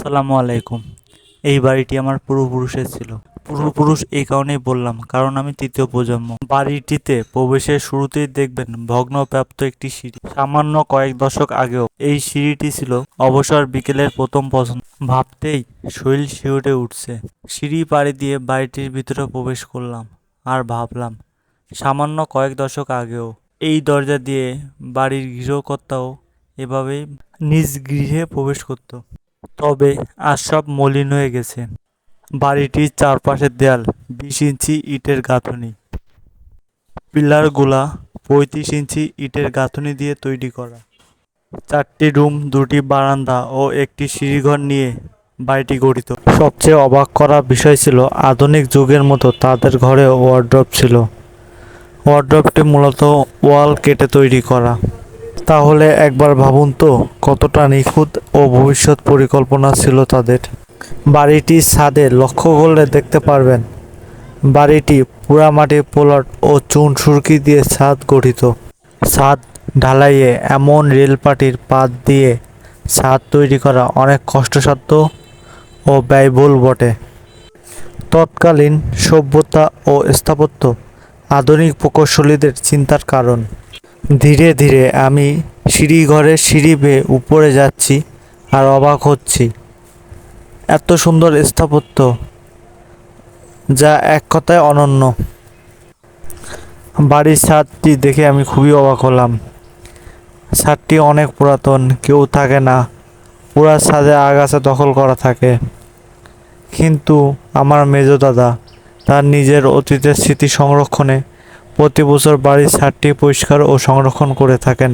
আসসালামু আলাইকুম। এই বাড়িটি আমার পূর্বপুরুষের ছিল। পূর্বপুরুষ এই কারণেই বললাম, কারণ আমি তৃতীয় প্রজন্ম। বাড়িটিতে প্রবেশের শুরুতেই দেখবেন ভগ্নপ্রাপ্ত একটি সিঁড়ি। সামান্য কয়েক দশক আগেও এই সিঁড়িটি ছিল অবসর বিকেলের প্রথম পছন্দ। ভাবতেই শরীর শিউরে উঠছে। সিঁড়ি পাড়ি দিয়ে বাড়িটির ভিতরে প্রবেশ করলাম আর ভাবলাম, সামান্য কয়েক দশক আগেও এই দরজা দিয়ে বাড়ির গৃহকর্তাও এভাবেই নিজ গৃহে প্রবেশ করত। তবে আজ সব মলিন হয়ে গেছে। বাড়িটির চারপাশের দেয়াল বিশ ইঞ্চি ইটের গাঁথনি। পিলারগুলা পঁয়ত্রিশ ইঞ্চি ইটের গাঁথনি দিয়ে তৈরি করা। চারটি রুম, দুটি বারান্দা ও একটি সিঁড়িঘর নিয়ে বাড়িটি গঠিত। সবচেয়ে অবাক করা বিষয় ছিল, আধুনিক যুগের মতো তাদের ঘরে ওয়ার্ড্রপ ছিল। ওয়ার্ড্রপটি মূলত ওয়াল কেটে তৈরি করা। তাহলে একবার ভাবুন তো, কতটা নিখুঁত ও ভবিষ্যৎ পরিকল্পনা ছিল তাদের। বাড়িটির ছাদে লক্ষ্য করলে দেখতে পারবেন, বাড়িটি পোড়ামাটি পোলট ও চুন সুরকি দিয়ে ছাদ গঠিত। ছাদ ঢালাইয়ে এমন রেলপাটির পাত দিয়ে ছাদ তৈরি করা অনেক কষ্টসাধ্য ও ব্যয়বহুল বটে। তৎকালীন সভ্যতা ও স্থাপত্য আধুনিক প্রকৌশলীদের চিন্তার কারণ। ধীরে ধীরে আমি সিঁড়ি ঘরের সিঁড়ি বেয়ে উপরে যাচ্ছি আর অবাক হচ্ছি। এত সুন্দর স্থাপত্য যা এক কথায় অনন্য। বাড়ির ছাদটি দেখে আমি খুবই অবাক হলাম। ছাদটি অনেক পুরাতন, কেউ থাকে না। পুরা ছাদে আগাছা দখল করা থাকে। কিন্তু আমার মেজো দাদা তার নিজের অতীতের স্মৃতি সংরক্ষণে প্রতি বছর বাড়ির ছাদটি পরিষ্কার ও সংরক্ষণ করে থাকেন।